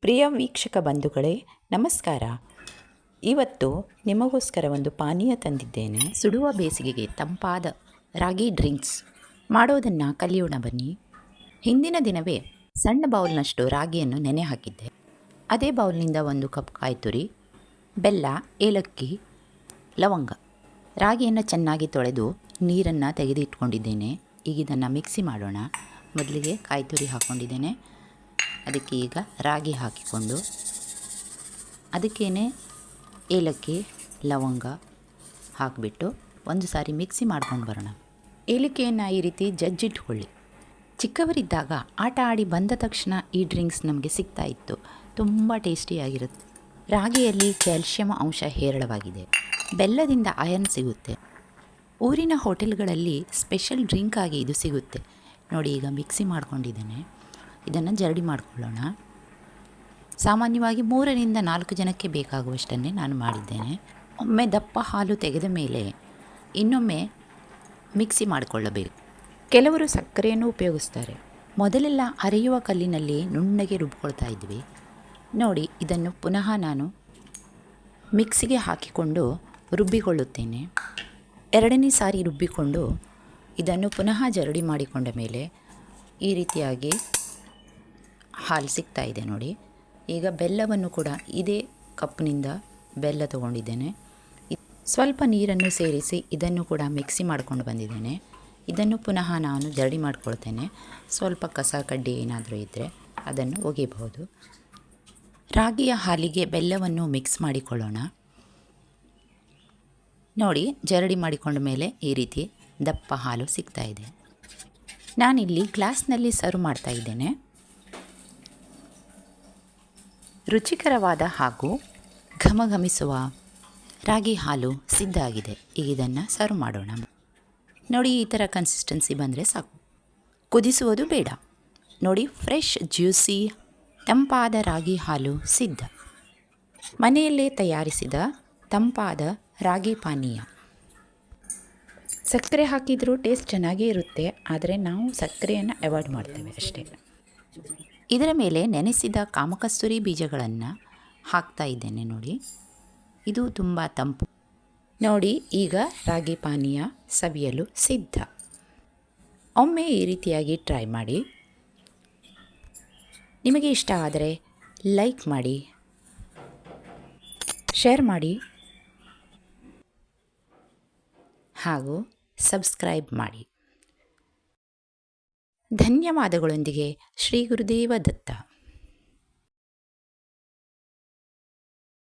ಪ್ರಿಯ ವೀಕ್ಷಕ ಬಂಧುಗಳೇ, ನಮಸ್ಕಾರ. ಇವತ್ತು ನಿಮಗೋಸ್ಕರ ಒಂದು ಪಾನೀಯ ತಂದಿದ್ದೇನೆ. ಸುಡುವ ಬೇಸಿಗೆಗೆ ತಂಪಾದ ರಾಗಿ ಡ್ರಿಂಕ್ಸ್. ಮಾಡೋದನ್ನು ಕಲಿಯೋಣ ಬನ್ನಿ. ಹಿಂದಿನ ದಿನವೇ ಸಣ್ಣ ಬೌಲ್ನಷ್ಟು ರಾಗಿಯನ್ನು ನೆನೆ ಹಾಕಿದ್ದೆ. ಅದೇ ಬೌಲ್ನಿಂದ ಒಂದು ಕಪ್ ಕಾಯ್ತುರಿ ಬೆಲ್ಲ, ಏಲಕ್ಕಿ, ಲವಂಗ. ರಾಗಿಯನ್ನು ಚೆನ್ನಾಗಿ ತೊಳೆದು ನೀರನ್ನು ತೆಗೆದಿಟ್ಕೊಂಡಿದ್ದೇನೆ. ಈಗ ಇದನ್ನು ಮಿಕ್ಸಿ ಮಾಡೋಣ. ಮೊದಲಿಗೆ ಕಾಯಿ ತುರಿ ಹಾಕ್ಕೊಂಡಿದ್ದೇನೆ ಅದಕ್ಕೆ ಈಗ ರಾಗಿ ಹಾಕಿಕೊಂಡು ಅದಕ್ಕೇನೆ ಏಲಕ್ಕಿ, ಲವಂಗ ಹಾಕಿಬಿಟ್ಟು ಒಂದು ಸಾರಿ ಮಿಕ್ಸಿ ಮಾಡ್ಕೊಂಡು ಬರೋಣ. ಏಲಕ್ಕಿಯನ್ನು ಈ ರೀತಿ ಜಜ್ಜಿಟ್ಕೊಳ್ಳಿ. ಚಿಕ್ಕವರಿದ್ದಾಗ ಆಟ ಆಡಿ ಬಂದ ತಕ್ಷಣ ಈ ಡ್ರಿಂಕ್ಸ್ ನಮಗೆ ಸಿಗ್ತಾ ಇತ್ತು. ತುಂಬ ಟೇಸ್ಟಿಯಾಗಿರುತ್ತೆ. ರಾಗಿಯಲ್ಲಿ ಕ್ಯಾಲ್ಶಿಯಂ ಅಂಶ ಹೇರಳವಾಗಿದೆ. ಬೆಲ್ಲದಿಂದ ಅಯನ್ ಸಿಗುತ್ತೆ. ಊರಿನ ಹೋಟೆಲ್ಗಳಲ್ಲಿ ಸ್ಪೆಷಲ್ ಡ್ರಿಂಕ್ ಆಗಿ ಇದು ಸಿಗುತ್ತೆ. ನೋಡಿ ಈಗ ಮಿಕ್ಸಿ ಮಾಡ್ಕೊಂಡಿದ್ದೇನೆ. ಇದನ್ನು ಜರಡಿ ಮಾಡಿಕೊಳ್ಳೋಣ. ಸಾಮಾನ್ಯವಾಗಿ ಮೂರರಿಂದ ನಾಲ್ಕು ಜನಕ್ಕೆ ಬೇಕಾಗುವಷ್ಟನ್ನೇ ನಾನು ಮಾಡಿದ್ದೇನೆ. ಒಮ್ಮೆ ದಪ್ಪ ಹಾಲು ತೆಗೆದ ಮೇಲೆ ಇನ್ನೊಮ್ಮೆ ಮಿಕ್ಸಿ ಮಾಡಿಕೊಳ್ಳಬೇಕು. ಕೆಲವರು ಸಕ್ಕರೆಯನ್ನು ಉಪಯೋಗಿಸ್ತಾರೆ. ಮೊದಲೆಲ್ಲ ಅರೆಯುವ ಕಲ್ಲಿನಲ್ಲಿ ನುಣ್ಣಗೆ ರುಬ್ಕೊಳ್ತಾ ಇದ್ವಿ. ನೋಡಿ, ಇದನ್ನು ಪುನಃ ನಾನು ಮಿಕ್ಸಿಗೆ ಹಾಕಿಕೊಂಡು ರುಬ್ಬಿಕೊಳ್ಳುತ್ತೇನೆ. ಎರಡನೇ ಸಾರಿ ರುಬ್ಬಿಕೊಂಡು ಇದನ್ನು ಪುನಃ ಜರಡಿ ಮಾಡಿಕೊಂಡ ಮೇಲೆ ಈ ರೀತಿಯಾಗಿ ಹಾಲು ಸಿಗ್ತಾ ಇದೆ ನೋಡಿ. ಈಗ ಬೆಲ್ಲವನ್ನು ಕೂಡ ಇದೇ ಕಪ್ನಿಂದ ಬೆಲ್ಲ ತಗೊಂಡಿದ್ದೇನೆ. ಸ್ವಲ್ಪ ನೀರನ್ನು ಸೇರಿಸಿ ಇದನ್ನು ಕೂಡ ಮಿಕ್ಸಿ ಮಾಡ್ಕೊಂಡು ಬಂದಿದ್ದೇನೆ. ಇದನ್ನು ಪುನಃ ನಾನು ಜರಡಿ ಮಾಡ್ಕೊಳ್ತೇನೆ. ಸ್ವಲ್ಪ ಕಸ ಕಡ್ಡಿ ಏನಾದರೂ ಇದ್ದರೆ ಅದನ್ನು ಒಗೆಯಬಹುದು. ರಾಗಿಯ ಹಾಲಿಗೆ ಬೆಲ್ಲವನ್ನು ಮಿಕ್ಸ್ ಮಾಡಿಕೊಳ್ಳೋಣ. ನೋಡಿ, ಜರಡಿ ಮಾಡಿಕೊಂಡ ಮೇಲೆ ಈ ರೀತಿ ದಪ್ಪ ಹಾಲು ಸಿಗ್ತಾ ಇದೆ. ನಾನಿಲ್ಲಿ ಗ್ಲಾಸ್ನಲ್ಲಿ ಸರ್ವ್ ಮಾಡ್ತಾ ಇದ್ದೇನೆ. ರುಚಿಕರವಾದ ಹಾಗೂ ಘಮಘಮಿಸುವ ರಾಗಿ ಹಾಲು ಸಿದ್ಧ ಆಗಿದೆ. ಈಗ ಇದನ್ನು ಸರ್ವ್ ಮಾಡೋಣ. ನೋಡಿ, ಈ ಥರ ಕನ್ಸಿಸ್ಟೆನ್ಸಿ ಬಂದರೆ ಸಾಕು. ಕುದಿಸುವುದು ಬೇಡ. ನೋಡಿ ಫ್ರೆಶ್ ಜ್ಯೂಸಿ ತಂಪಾದ ರಾಗಿ ಹಾಲು ಸಿದ್ಧ. ಮನೆಯಲ್ಲೇ ತಯಾರಿಸಿದ ತಂಪಾದ ರಾಗಿ ಪಾನೀಯ. ಸಕ್ಕರೆ ಹಾಕಿದರೂ ಟೇಸ್ಟ್ ಚೆನ್ನಾಗೇ ಇರುತ್ತೆ. ಆದರೆ ನಾವು ಸಕ್ಕರೆಯನ್ನು ಅವಾಯ್ಡ್ ಮಾಡ್ತೇವೆ ಅಷ್ಟೇ. ಇದರ ಮೇಲೆ ನೆನೆಸಿದ ಕಾಮಕಸ್ತೂರಿ ಬೀಜಗಳನ್ನು ಹಾಕ್ತಾ ಇದ್ದೇನೆ ನೋಡಿ. ಇದು ತುಂಬ ತಂಪು. ನೋಡಿ, ಈಗ ರಾಗಿ ಪಾನೀಯ ಸವಿಯಲು ಸಿದ್ಧ. ಒಮ್ಮೆ ಈ ರೀತಿಯಾಗಿ ಟ್ರೈ ಮಾಡಿ. ನಿಮಗೆ ಇಷ್ಟ ಆದರೆ ಲೈಕ್ ಮಾಡಿ. ಶೇರ್ ಮಾಡಿ. ಹಾಗೂ ಸಬ್ಸ್ಕ್ರೈಬ್ ಮಾಡಿ. ಧನ್ಯವಾದಗಳೊಂದಿಗೆ ಶ್ರೀ ಗುರುದೇವ ದತ್ತ.